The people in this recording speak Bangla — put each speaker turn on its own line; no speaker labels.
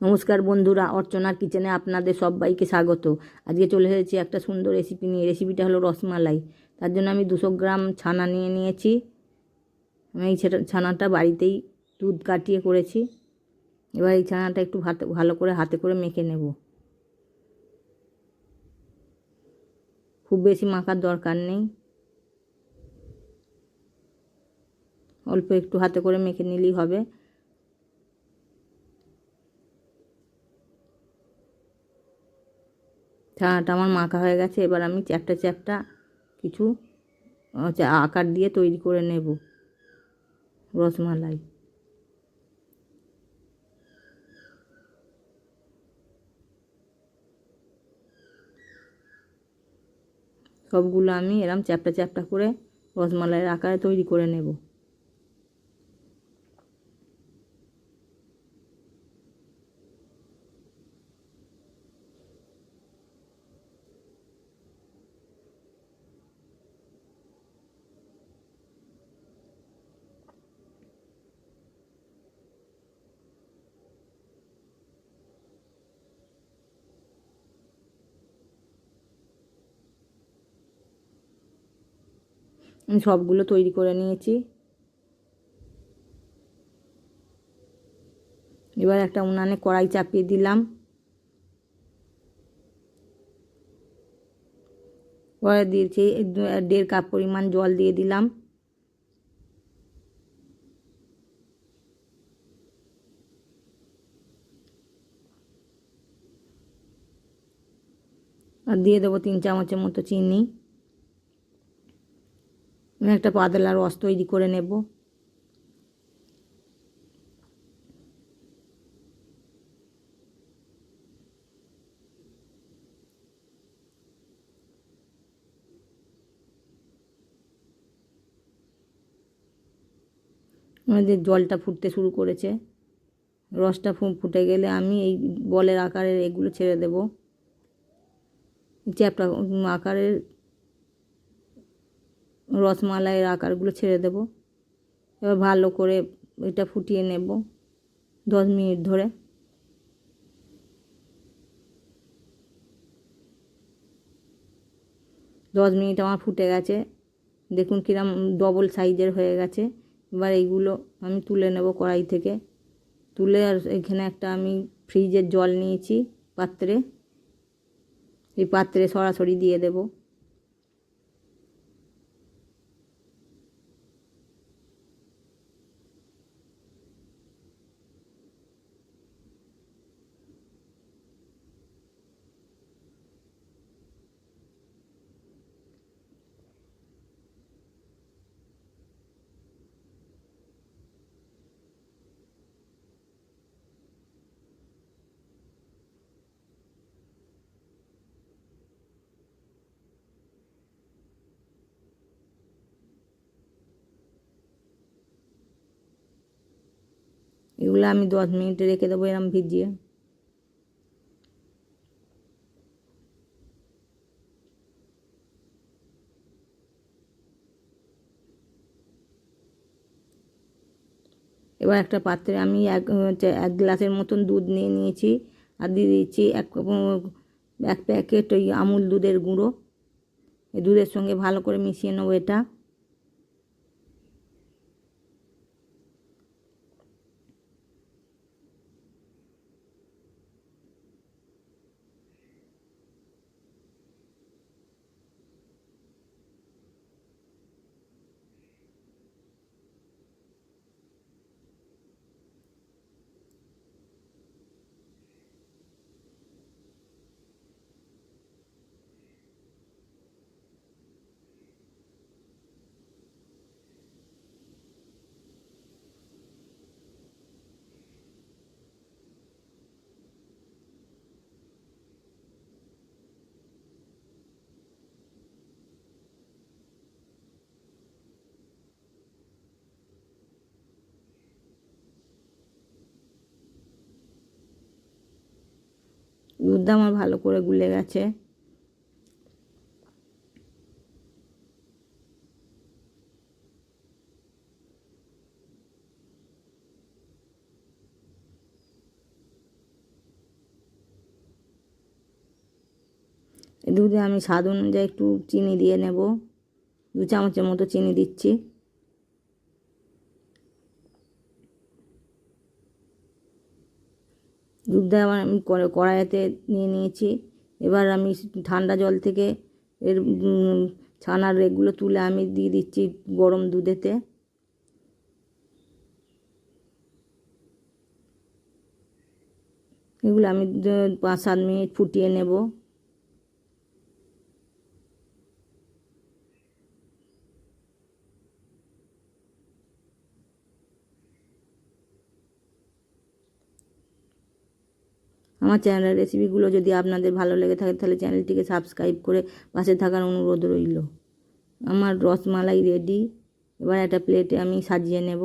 নমস্কার বন্ধুরা অর্চনার কিচেনে আপনাদের সবাইকে স্বাগত। আজকে চলে এসেছি একটা সুন্দর রেসিপি নিয়ে। রেসিপিটা হলো রসমালাই। তার জন্য আমি দুশো গ্রাম ছানা নিয়ে নিয়েছি। আমি এই ছানাটা বাড়িতেই দুধ কাটিয়ে করেছি। এবার এই ছানাটা একটু ভালো করে হাতে করে মেখে নেব। খুব বেশি মাখার দরকার নেই। অল্প একটু হাতে করে মেখে নিলেই হবে। ছানাটা আমার মাখা হয়ে গেছে, এবার আমি চ্যাপটা চ্যাপটা কিছু আকার দিয়ে তৈরি করে নেব রসমালাই। সবগুলো আমি এরম চ্যাপটা চ্যাপটা করে রসমালাইয়ের আকারে তৈরি করে নেব। সবগুলো তৈরি করে নিয়েছি। এবার একটা উনানে কড়াই চাপিয়ে দিলাম। পরে দিয়েছি দেড় কাপ পরিমাণ জল দিয়ে দিলাম। আর দিয়ে দেবো তিন চামচের মতো চিনি। একটা পাতলা রস তৈরি করে নেব। আমাদের জলটা ফুটতে শুরু করেছে। রসটা ফুটে গেলে আমি এই বলের আকারের এগুলো ছেড়ে দেব। চ্যাপটা আকারের রসমালাইয়ের আকারগুলো ছেড়ে দেব। এবার ভালো করে এটা ফুটিয়ে নেব দশ মিনিট ধরে। দশ মিনিট আমার ফুটে গেছে। দেখুন কিরম ডবল সাইজের হয়ে গেছে। এবার এইগুলো আমি তুলে নেব কড়াই থেকে। তুলে আর এখানে একটা আমি ফ্রিজের জল নিয়েছি পাত্রে। এই পাত্রে সরাসরি দিয়ে দেবো। এগুলো আমি দশ মিনিট রেখে দেবো, এরম ভিজিয়ে। এবার একটা পাত্রে আমি এক এক গ্লাসের মতন দুধ নিয়ে নিয়েছি, আর দিয়ে দিয়েছি এক এক প্যাকেট ওই আমুল দুধের গুঁড়ো। এই দুধের সঙ্গে ভালো করে মিশিয়ে নেব এটা। মধ্যে আমার ভালো করে গুলে গেছে। দুধে আমি স্বাদ অনুযায়ী একটু চিনি দিয়ে নেব। দু চামচের মতো চিনি দিচ্ছি। দুধটা আমার আমি কড়া- কড়াইতে নিয়ে নিয়েছি। এবার আমি ঠান্ডা জল থেকে এর ছানার রেগুলো তুলে আমি দিয়ে দিচ্ছি গরম দুধেতে। এগুলো আমি পাঁচ সাত মিনিট ফুটিয়ে নেব। আমার চ্যানেলের রেসিপিগুলো যদি আপনাদের ভালো লেগে থাকে, তাহলে চ্যানেলটিকে সাবস্ক্রাইব করে পাশে থাকার অনুরোধ রইল। আমার রসমালাই রেডি এবার একটা প্লেটে আমি সাজিয়ে নেব।